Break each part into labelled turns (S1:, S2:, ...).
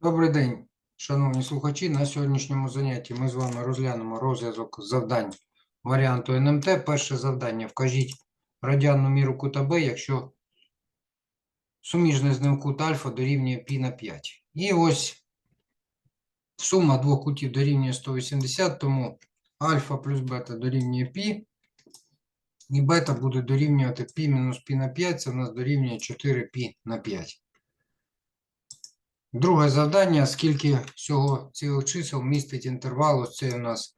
S1: Добрий день, шановні слухачі. На сьогоднішньому занятті ми з вами розглянемо розв'язок завдань варіанту НМТ. Перше завдання. Вкажіть радіанну міру кута Б, якщо суміжний з ним кут альфа дорівнює π на 5. І ось сума двох кутів дорівнює 180, тому альфа плюс бета дорівнює π. І бета буде дорівнювати π мінус π на 5, це в нас дорівнює 4π на 5. Друге завдання, скільки всього цілих чисел містить інтервал, це у нас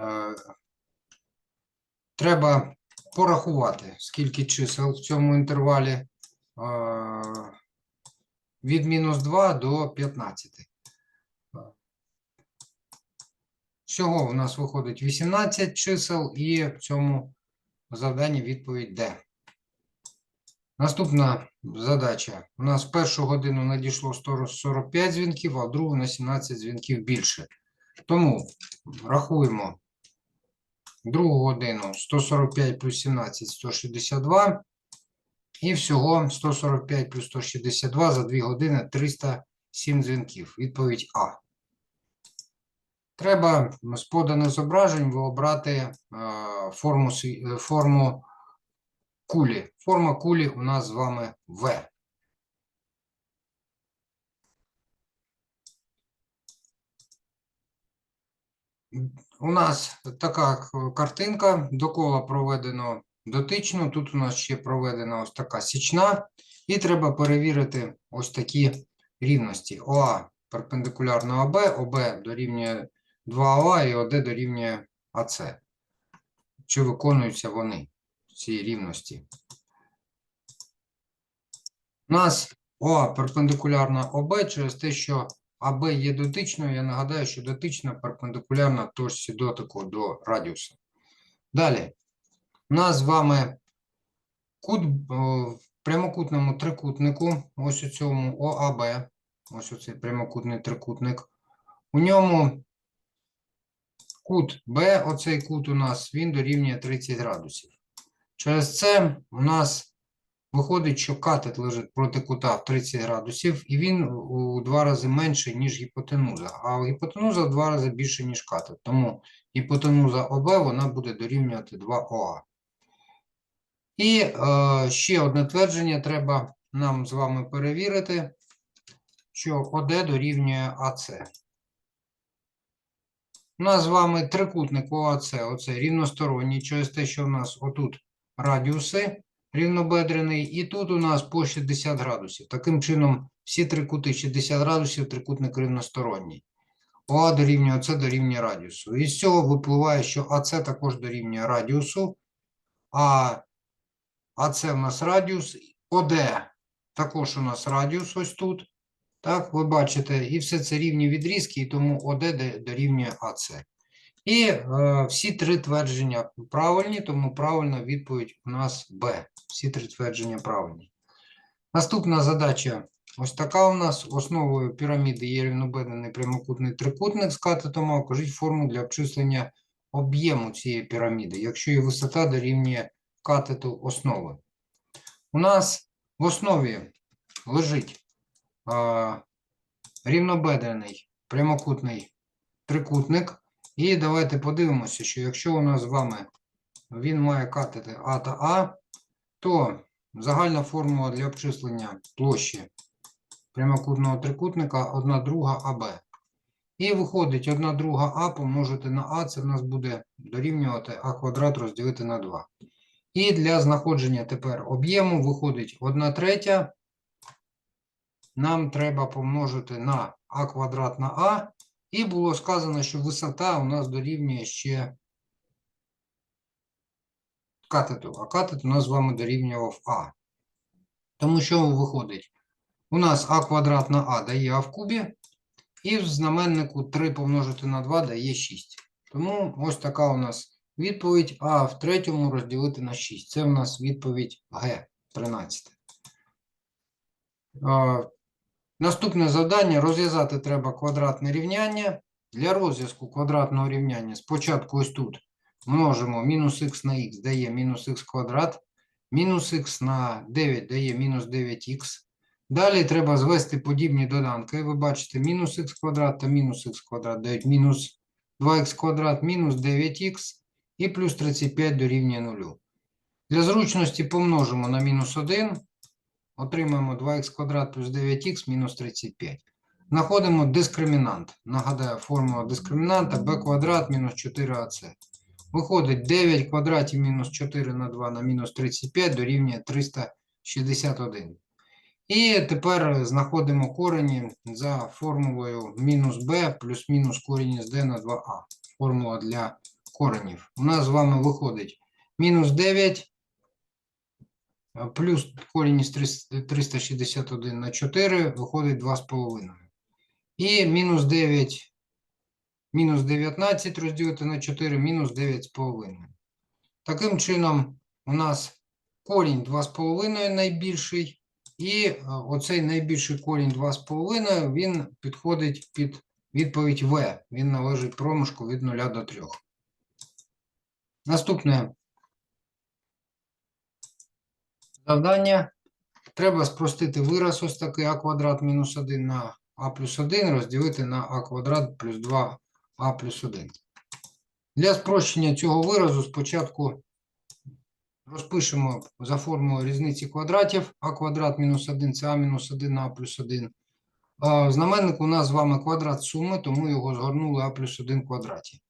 S1: е, треба порахувати, скільки чисел в цьому інтервалі е, від мінус 2 до 15. Всього у нас виходить 18 чисел, і в цьому завданні відповідь D. Наступна задача. У нас в першу годину надійшло 145 дзвінків, а в другу на 17 дзвінків більше. Тому рахуємо другу годину 145 плюс 17 162. І всього 145 плюс 162 за 2 години 307 дзвінків. Відповідь А. Треба з поданих зображень обрати е, форму, е, форму кулі. Форма кулі у нас з вами В. У нас така картинка, до кола проведено дотично, тут у нас ще проведена ось така січна, і треба перевірити ось такі рівності. ОА перпендикулярно АБ, ОБ дорівнює 2ОА і ОД дорівнює АЦ. Чи виконуються вони, ці рівності? У нас ОА перпендикулярна ОБ через те, що АБ є дотичною. Я нагадаю, що дотична перпендикулярна точці дотику до радіуса. Далі. У нас з вами кут в прямокутному трикутнику, ось у цьому ОАБ, ось оцей прямокутний трикутник. У ньому кут Б, оцей кут у нас, він дорівнює 30 градусів. Через це у нас Виходить, що катет лежить проти кута в 30 градусів, і він у два рази менший, ніж гіпотенуза. А гіпотенуза в два рази більше, ніж катет. Тому гіпотенуза ОБ вона буде дорівнювати 2ОА. І е, ще одне твердження треба нам з вами перевірити, що ОД дорівнює АЦ. У нас з вами трикутник ОАЦ, оце рівносторонній, через те, що у нас отут радіуси рівнобедрений, і тут у нас по 60 градусів. Таким чином, всі три кути 60 градусів, трикутник рівносторонній. ОА дорівнює ОЦ дорівнює радіусу. І з цього випливає, що АЦ також дорівнює радіусу, а АЦ у нас радіус, ОД також у нас радіус ось тут. Так, ви бачите, і все це рівні відрізки, і тому ОД дорівнює АЦ. І е, всі три твердження правильні, тому правильна відповідь у нас Б. Всі три твердження правильні. Наступна задача ось така у нас. Основою піраміди є рівнобедрений прямокутний трикутник з катетом. А. Кажіть форму для обчислення об'єму цієї піраміди, якщо її висота дорівнює катету основи. У нас в основі лежить е, рівнобедрений прямокутний трикутник. І давайте подивимося, що якщо у нас з вами він має катети А та А, то загальна формула для обчислення площі прямокутного трикутника 1 друга АБ. І виходить 1 друга А помножити на А, це в нас буде дорівнювати А квадрат розділити на 2. І для знаходження тепер об'єму виходить 1 третя. Нам треба помножити на А квадрат на А. І було сказано, що висота у нас дорівнює ще катету, а катет у нас з вами дорівнював А. Тому що виходить? У нас А квадрат на А дає А в кубі, і в знаменнику 3 помножити на 2 дає 6. Тому ось така у нас відповідь А в третьому розділити на 6. Це у нас відповідь Г 13. Наступне завдання розв'язати треба квадратне рівняння. Для розв'язку квадратного рівняння спочатку ось тут множимо мінус х на х дає мінус х квадрат, мінус х на 9 дає мінус 9х, Далі треба звести подібні доданки. Ви бачите, мінус х квадрат та мінус х квадрат дають мінус 2х квадрат, мінус 9х і плюс 35 дорівнює 0. Для зручності помножимо на мінус 1, отримаємо 2х квадрат плюс 9х мінус 35. Знаходимо дискримінант. Нагадаю, формула дискримінанта b квадрат мінус 4ac. Виходить 9 квадратів мінус 4 на 2 на мінус 35 дорівнює 361. І тепер знаходимо корені за формулою мінус b плюс мінус корінь із d на 2a. Формула для коренів. У нас з вами виходить мінус 9 а, плюс корінь із 361 на 4 виходить 2,5. І мінус 9 мінус 19 розділити на 4 мінус 9,5. Таким чином, у нас корінь 2,5 найбільший, і е, оцей найбільший корінь 2,5, він підходить під відповідь В. Він належить проміжку від 0 до 3. Наступне завдання. Треба спростити вираз ось такий а квадрат мінус 1 на а плюс 1 розділити на а квадрат плюс 2 а плюс 1. Для спрощення цього виразу спочатку розпишемо за формулою різниці квадратів. а квадрат мінус 1 це а мінус 1 на а плюс 1. А в знаменнику у нас з вами квадрат суми, тому його згорнули а плюс 1 квадраті.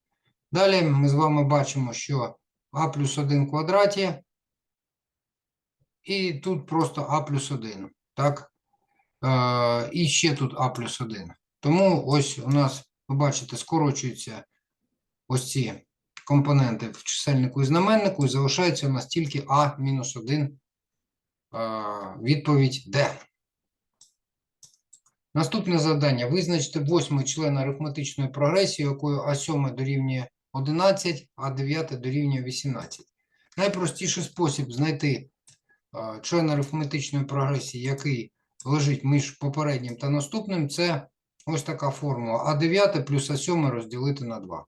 S1: Далі ми з вами бачимо, що а плюс 1 квадраті, і тут просто а плюс 1. Так? Е, і ще тут а плюс 1. Тому ось у нас, ви бачите, скорочуються ось ці компоненти в чисельнику і знаменнику, і залишається у нас тільки а мінус 1 е, відповідь Д. Наступне завдання. Визначте восьмий член арифметичної прогресії, якою А7 дорівнює 11, а 9 дорівнює 18. Найпростіший спосіб знайти член арифметичної прогресії, який лежить між попереднім та наступним, це ось така формула. А9 плюс А7 розділити на 2.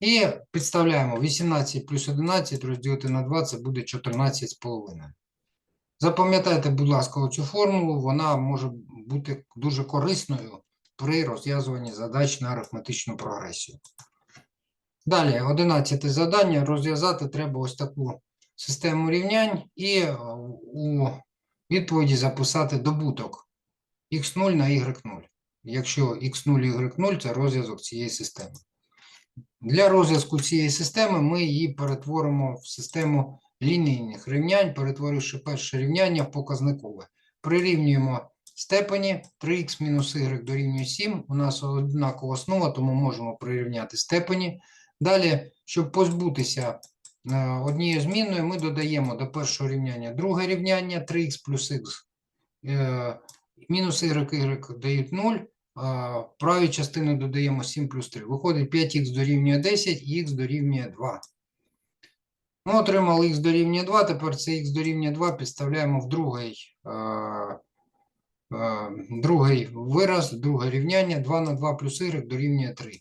S1: І підставляємо 18 плюс 11 розділити на 2, це буде 14,5. Запам'ятайте, будь ласка, цю формулу, вона може бути дуже корисною при розв'язуванні задач на арифметичну прогресію. Далі, 11 завдання. Розв'язати треба ось таку систему рівнянь і е, у відповіді записати добуток x0 на y0. Якщо x0 і y0 це розв'язок цієї системи. Для розв'язку цієї системи ми її перетворимо в систему лінійних рівнянь, перетворивши перше рівняння в показникове. Прирівнюємо степені 3х мінус y дорівнює 7. У нас однакова основа, тому можемо прирівняти степені. Далі, щоб позбутися однією змінною, ми додаємо до першого рівняння друге рівняння 3х плюс х е, мінус y, дають 0. А, в правій частини додаємо 7 плюс 3. Виходить 5х дорівнює 10 і х дорівнює 2. Ми отримали х дорівнює 2, тепер це х дорівнює 2 підставляємо в другий, е, е, другий вираз, друге рівняння. 2 на 2 плюс y дорівнює 3.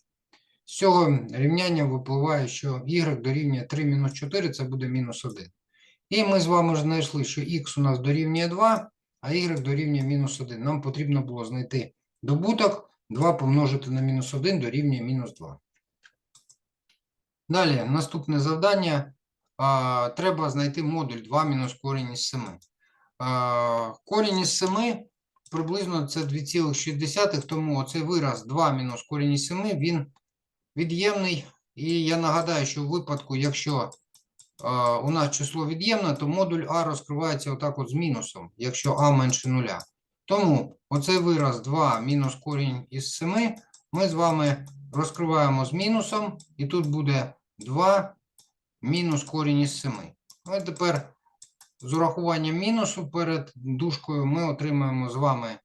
S1: З цього рівняння випливає, що y дорівнює 3 мінус 4, це буде мінус 1. І ми з вами знайшли, що х у нас дорівнює 2, а y дорівнює мінус 1. Нам потрібно було знайти добуток 2 помножити на мінус 1 дорівнює мінус 2. Далі, наступне завдання. А, треба знайти модуль 2 мінус корінь із 7. А, корінь із 7 приблизно це 2,6, тому оцей вираз 2 мінус корінь із 7, він від'ємний. І я нагадаю, що в випадку, якщо а, у нас число від'ємне, то модуль А розкривається отак от з мінусом, якщо А менше нуля. Тому оцей вираз 2 мінус корінь із 7 ми з вами розкриваємо з мінусом, і тут буде 2 мінус корінь із 7. Ну, тепер з урахуванням мінусу перед дужкою ми отримаємо з вами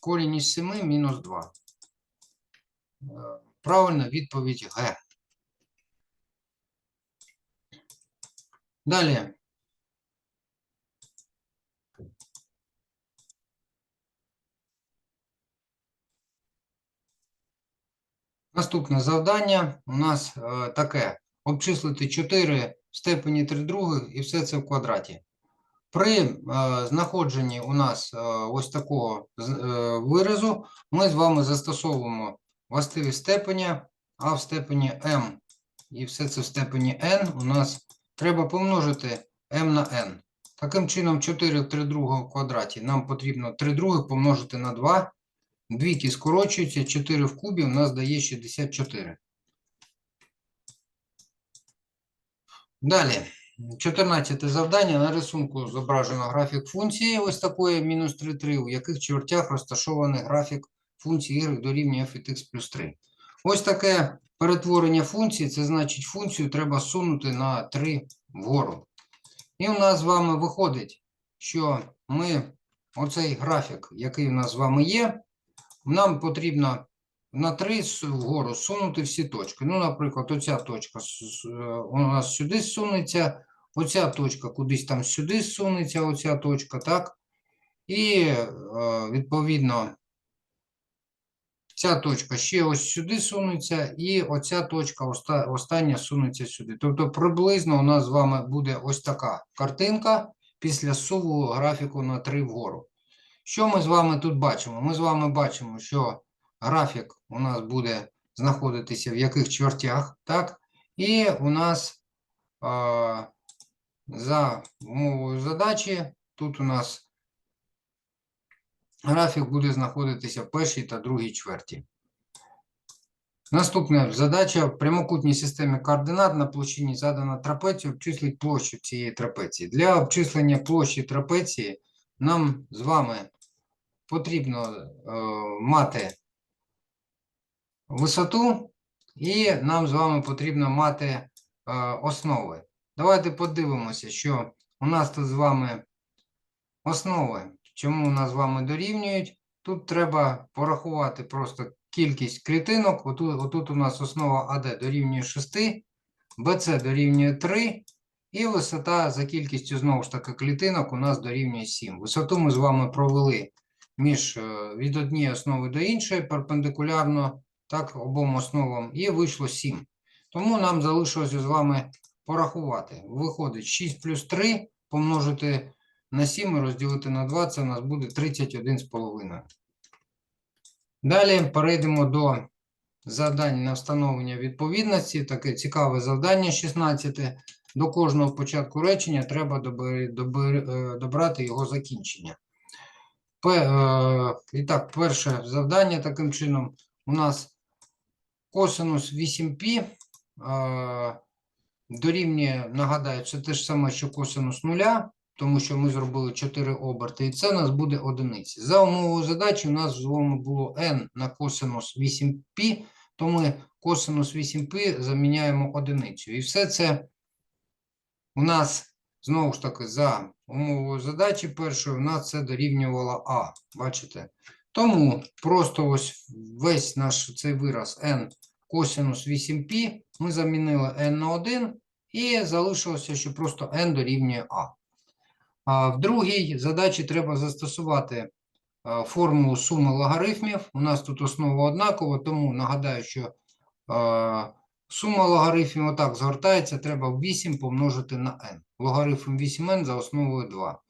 S1: корінь із 7 мінус 2. Правильна відповідь Г. Далі. Наступне завдання у нас е, таке: обчислити 4 в степені 3 других і все це в квадраті. При е, знаходженні у нас е, ось такого е, виразу ми з вами застосовуємо властиві степеня, а в степені m і все це в степені n у нас треба помножити m на n. Таким чином, 4 в 3 другому квадраті нам потрібно 3 других помножити на 2. Двійки скорочуються, 4 в кубі у нас дає 64. Далі, 14 завдання. На рисунку зображено графік функції ось такої мінус 3, 3, у яких чвертях розташований графік функції y дорівнює f від x плюс 3. Ось таке перетворення функції, це значить функцію треба сунути на 3 вгору. І у нас з вами виходить, що ми оцей графік, який у нас з вами є, нам потрібно на 3 вгору сунути всі точки. Ну, наприклад, оця точка у нас сюди сунеться, оця точка кудись там сюди сунеться, оця точка, так? І е, відповідно ця точка ще ось сюди сунеться, і оця точка оста- остання сунеться сюди. Тобто приблизно у нас з вами буде ось така картинка після суву графіку на 3 вгору. Що ми з вами тут бачимо? Ми з вами бачимо, що графік у нас буде знаходитися в яких чвертях, так? І у нас а, за умовою задачі тут у нас графік буде знаходитися в першій та другій чверті. Наступна задача в прямокутній системі координат на площині задана трапецію обчислить площу цієї трапеції. Для обчислення площі трапеції нам з вами потрібно е, мати висоту, і нам з вами потрібно мати е, основи. Давайте подивимося, що у нас тут з вами основи, чому нас з вами дорівнюють. Тут треба порахувати просто кількість клітинок. Отут, отут у нас основа АД дорівнює 6, БЦ дорівнює 3, і висота за кількістю знову ж таки клітинок у нас дорівнює 7. Висоту ми з вами провели між е, від однієї основи до іншої перпендикулярно так, обом основам, і вийшло 7. Тому нам залишилося з вами порахувати. Виходить 6 плюс 3 помножити на 7 розділити на 2, це у нас буде 31,5. Далі перейдемо до завдань на встановлення відповідності. Таке цікаве завдання 16. До кожного початку речення треба добери- добери- е, добрати його закінчення. Е, І так, перше завдання таким чином у нас косинус 8π е, дорівнює, нагадаю, це те ж саме, що косинус нуля, тому що ми зробили 4 оберти, і це у нас буде одиниці. За умовою задачі у нас з вами було n на косинус 8π, то ми косинус 8π заміняємо одиницю. І все це у нас, знову ж таки, за умовою задачі першої, у нас це дорівнювало А. Бачите? Тому просто ось весь наш цей вираз n косинус 8π ми замінили n на 1 і залишилося, що просто n дорівнює А. В другій задачі треба застосувати е, формулу суми логарифмів. У нас тут основа однакова, тому нагадаю, що е, сума логарифмів отак згортається, треба 8 помножити на n. Логарифм 8n за основою 2.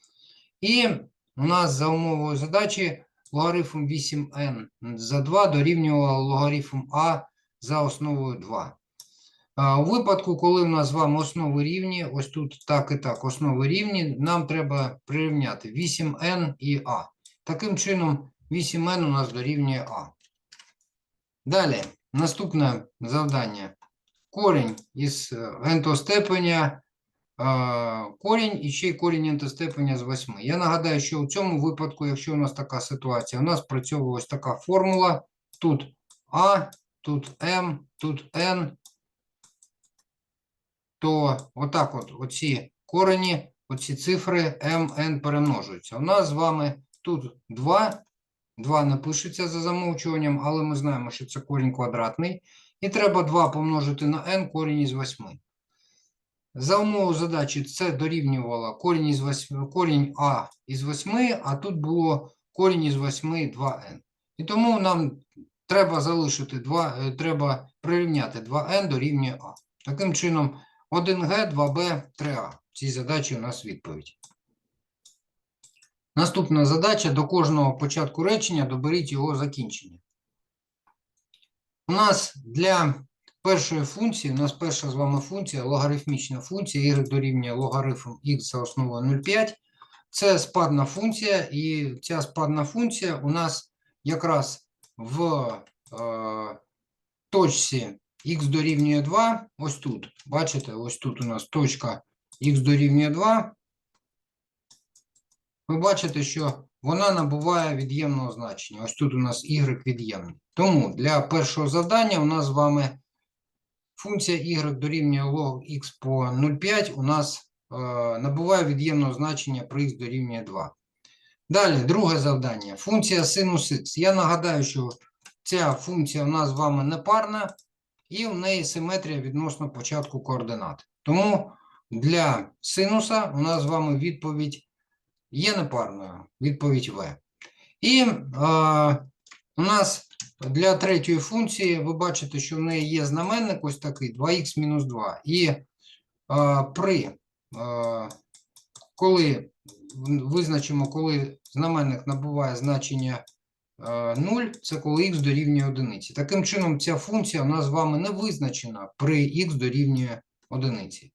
S1: І у нас за умовою задачі логарифм 8n за 2 дорівнювало логарифм а за основою 2. У випадку, коли у нас з вами основи рівні, ось тут так і так, основи рівні, нам треба прирівняти 8n і а. Таким чином, 8n у нас дорівнює а. Далі, наступне завдання. Корінь із е, n степеня, е, корінь і ще й корінь n з 8. Я нагадаю, що у цьому випадку, якщо у нас така ситуація, у нас працьовує ось така формула. Тут а, тут m, тут n, то отак от оці корені, оці цифри n перемножуються. У нас з вами тут 2, 2 не пишеться за замовчуванням, але ми знаємо, що це корінь квадратний. І треба 2 помножити на n корінь із 8. За умовою задачі це дорівнювало корінь із 8, корінь а із 8, а тут було корінь із 8 2n. І тому нам треба залишити 2, е, треба прирівняти 2n дорівнює а. Таким чином 1Г, 2Б, 3А. В цій задачі у нас відповідь. Наступна задача до кожного початку речення доберіть його закінчення. У нас для першої функції, у нас перша з вами функція, логарифмічна функція, y дорівнює логарифм x за основою 0,5. Це спадна функція, і ця спадна функція у нас якраз в е, точці x дорівнює 2, ось тут. Бачите, ось тут у нас точка x дорівнює 2. Ви бачите, що вона набуває від'ємного значення. Ось тут у нас y від'ємний. Тому для першого завдання у нас з вами функція y дорівнює log x по 0,5 у нас е, набуває від'ємного значення при x дорівнює 2. Далі, друге завдання. Функція синус x. Я нагадаю, що ця функція у нас з вами непарна, і в неї симетрія відносно початку координат. Тому для синуса у нас з вами відповідь є непарною, відповідь В. І е, у нас для третьої функції ви бачите, що в неї є знаменник ось такий 2х мінус 2. І е, при, е, коли визначимо, коли знаменник набуває значення 0, це коли х дорівнює одиниці. Таким чином, ця функція у нас з вами не визначена при х дорівнює одиниці.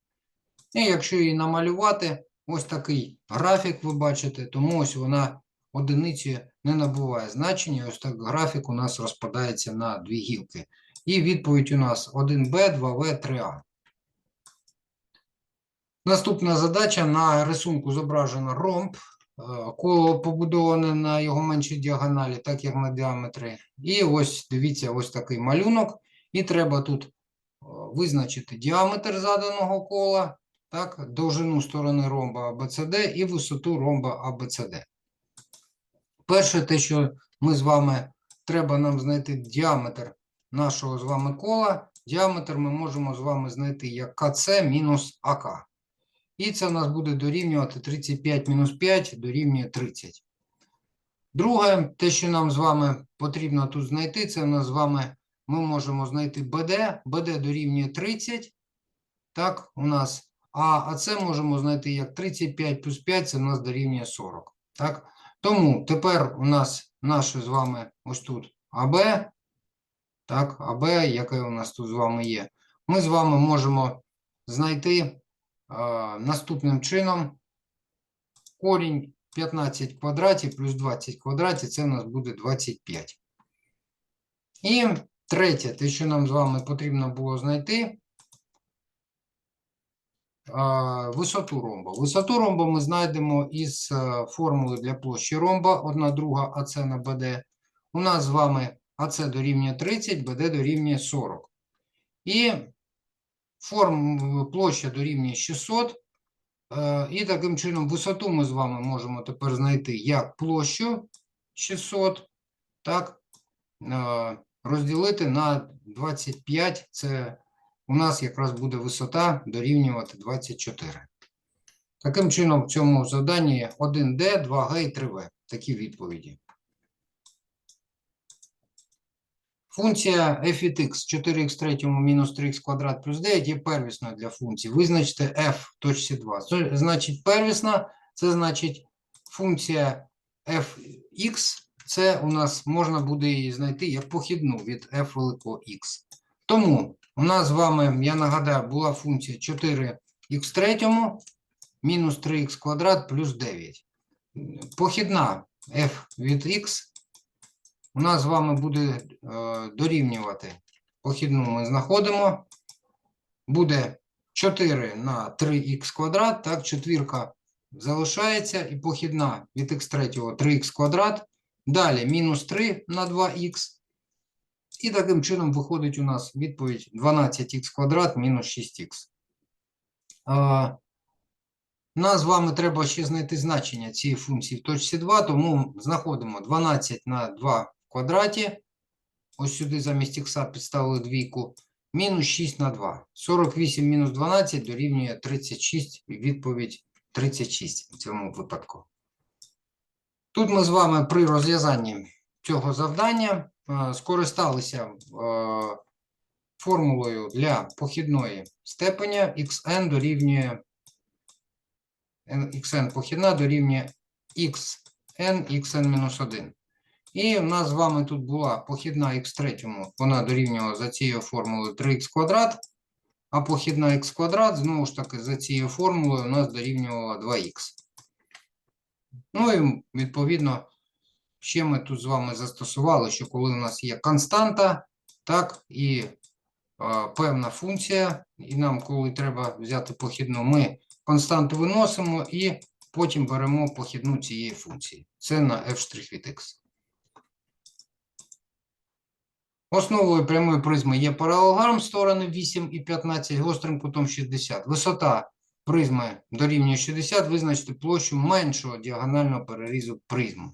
S1: І якщо її намалювати, ось такий графік ви бачите, тому ось вона одиниці не набуває значення. Ось так графік у нас розпадається на дві гілки. І відповідь у нас 1b, 2v, 3a. Наступна задача на рисунку зображено ромб, коло побудоване на його меншій діагоналі, так як на діаметрі. І ось дивіться, ось такий малюнок. І треба тут е, визначити діаметр заданого кола, так, довжину сторони ромба ABCD і висоту ромба ABCD. Перше, те, що ми з вами треба нам знайти діаметр нашого з вами кола. Діаметр ми можемо з вами знайти як КЦ мінус АК. І це в нас буде дорівнювати 35 мінус 5 дорівнює 30. Друге, те, що нам з вами потрібно тут знайти, це в нас з вами ми можемо знайти БД. БД дорівнює 30. Так, у нас. А, а це можемо знайти як 35 плюс 5, це в нас дорівнює 40. Так? Тому тепер у нас наше з вами ось тут АБ. Так, АБ, яке у нас тут з вами є. Ми з вами можемо знайти наступним чином корінь 15 квадратів плюс 20 квадратів, це у нас буде 25. І третє, те, що нам з вами потрібно було знайти, висоту ромба. Висоту ромба ми знайдемо із е, формули для площі ромба 1 друга АЦ на БД. У нас з вами АЦ дорівнює 30, БД дорівнює 40. І форм, площа дорівнює 600. е, І таким чином висоту ми з вами можемо тепер знайти як площу 600, так, е, розділити на 25, це у нас якраз буде висота дорівнювати 24. Таким чином, в цьому заданні 1D, 2G і 3V. Такі відповіді. Функція f від x 4x третьому мінус 3x квадрат плюс 9 є первісною для функції. Визначте f в точці 2. Це значить первісна, це значить функція fx, це у нас можна буде її знайти як похідну від f великого x. Тому у нас з вами, я нагадаю, була функція 4х третьому мінус 3х квадрат плюс 9. Похідна f від x у нас з вами буде дорівнювати. Похідну ми знаходимо. Буде 4 на 3х квадрат, так, четвірка залишається, і похідна від х третього 3х квадрат. Далі мінус 3 на 2х. І таким чином виходить у нас відповідь 12х квадрат мінус 6х. Е, Нас з вами треба ще знайти значення цієї функції в точці 2, тому знаходимо 12 на 2 в квадраті. Ось сюди замість х підставили двійку. Мінус 6 на 2. 48 мінус 12 дорівнює 36. Відповідь 36 в цьому випадку. Тут ми з вами при розв'язанні цього завдання е, скористалися е, формулою для похідної степеня xn дорівнює xn похідна дорівнює x n xn-1. І в нас з вами тут була похідна х третьому, вона дорівнювала за цією формулою 3х квадрат, а похідна х квадрат, знову ж таки, за цією формулою у нас дорівнювала 2х. Ну і відповідно, ще ми тут з вами застосували, що коли у нас є константа, так, і е, певна функція, і нам, коли треба взяти похідну, ми константу виносимо і потім беремо похідну цієї функції. Це на f' від x. Основою прямої призми є паралелограм сторони 8 і 15 гострим кутом 60. Висота призми дорівнює 60, визначити площу меншого діагонального перерізу призми.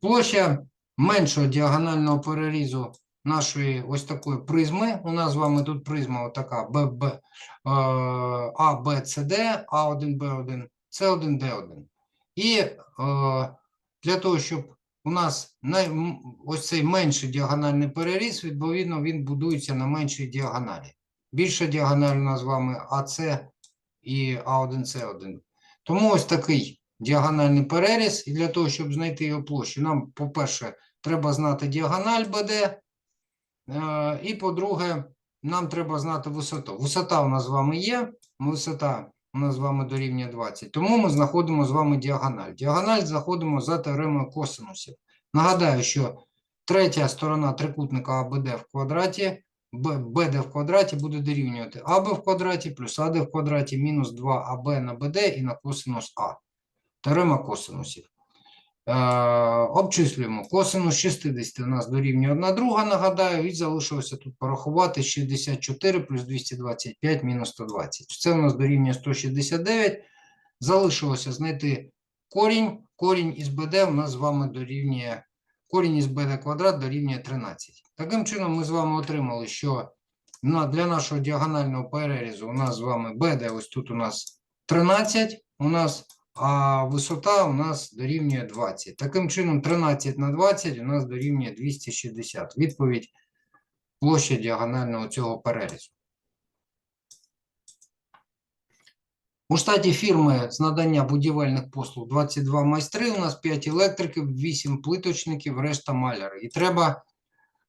S1: Площа меншого діагонального перерізу нашої ось такої призми. У нас з вами тут призма отака ББ, е, А, Б, С, Д, А1, Б1, С1, Д1. І е, для того, щоб у нас най, ось цей менший діагональний переріз, відповідно, він будується на меншій діагоналі. Більша діагональ у нас з вами АС і А1С1. Тому ось такий діагональний переріз. І для того, щоб знайти його площу, нам, по-перше, треба знати діагональ БД. е, І, по-друге, нам треба знати висоту. Висота у нас з вами є. Висота у нас з вами дорівнює 20. Тому ми знаходимо з вами діагональ. Діагональ знаходимо за теоремою косинусів. Нагадаю, що третя сторона трикутника АБД в квадраті, БД в квадраті буде дорівнювати АБ в квадраті плюс АД в квадраті мінус 2АБ на БД і на косинус А. Теорема косинусів. Е, обчислюємо. Косинус 60 у нас дорівнює 1 друга, нагадаю, і залишилося тут порахувати 64 плюс 225 мінус 120. Це у нас дорівнює 169. Залишилося знайти корінь. Корінь із БД у нас з вами дорівнює, корінь із БД квадрат дорівнює 13. Таким чином ми з вами отримали, що для нашого діагонального перерізу у нас з вами БД, ось тут у нас 13, у нас а висота у нас дорівнює 20. Таким чином, 13 на 20 у нас дорівнює 260. Відповідь площа діагонального цього перерізу. У штаті фірми з надання будівельних послуг 22 майстри, у нас 5 електриків, 8 плиточників, решта маляри. І треба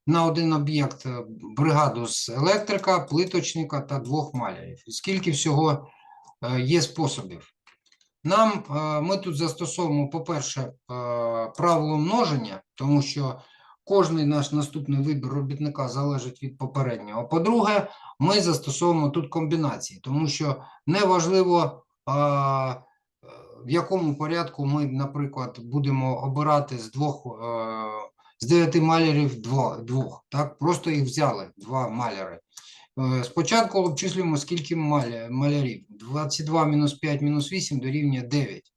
S1: на один об'єкт е, бригаду з електрика, плиточника та двох малярів. Скільки всього е, є способів? Нам е, ми тут застосовуємо, по-перше, е, правило множення, тому що кожний наш наступний вибір робітника залежить від попереднього. По-друге, ми застосовуємо тут комбінації, тому що неважливо, е, в якому порядку ми, наприклад, будемо обирати з двох з дев'яти малярів дво- двох. Так, просто їх взяли два маляри. Е, Спочатку обчислюємо, скільки маля- малярів. 22 мінус 5 мінус 8 дорівнює 9.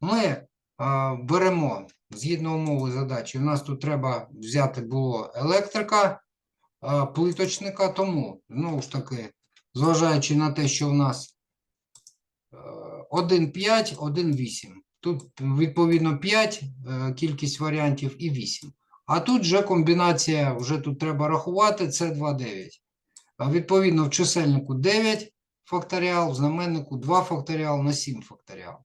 S1: Ми а, беремо згідно умови задачі. У нас тут треба взяти було електрика, а, плиточника, тому, знову ж таки, зважаючи на те, що в нас е, 1,5, 1,8. Тут відповідно 5 е, кількість варіантів і 8. А тут вже комбінація, вже тут треба рахувати, це 2,9. Відповідно, в чисельнику 9 факторіал, в знаменнику 2 факторіал на 7 факторіал.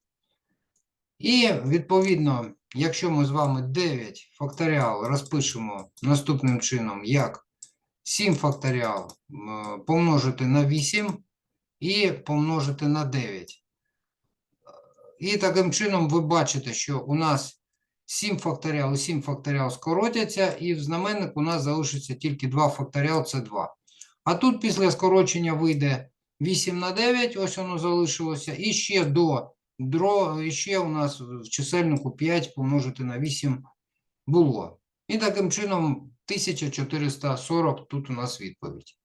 S1: І відповідно, якщо ми з вами 9 факторіал розпишемо наступним чином, як 7 факторіал помножити на 8 і помножити на 9. І таким чином ви бачите, що у нас 7 факторіал і 7 факторіал скоротяться, і в знаменнику у нас залишиться тільки 2 факторіал, це 2. А тут після скорочення вийде 8 на 9, ось воно залишилося, і ще до дро, і ще у нас в чисельнику 5 помножити на 8 було. І таким чином 1440 тут у нас відповідь.